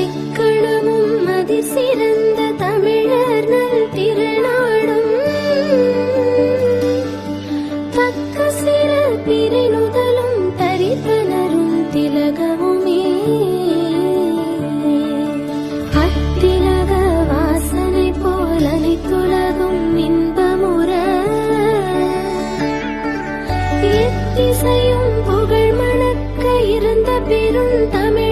செக்கணமும் அதிசிறந்த தமிழர் நல் திருநாடும். தக்க சில பிரிநுதலும் தரித்தனரும் திலகமுமே. அத்திலக வாசனை போல் அனைத்துலகும் இன்பமுற. எத்திசையும் புகழ் மணக்க இருந்த பெரும் தமிழ்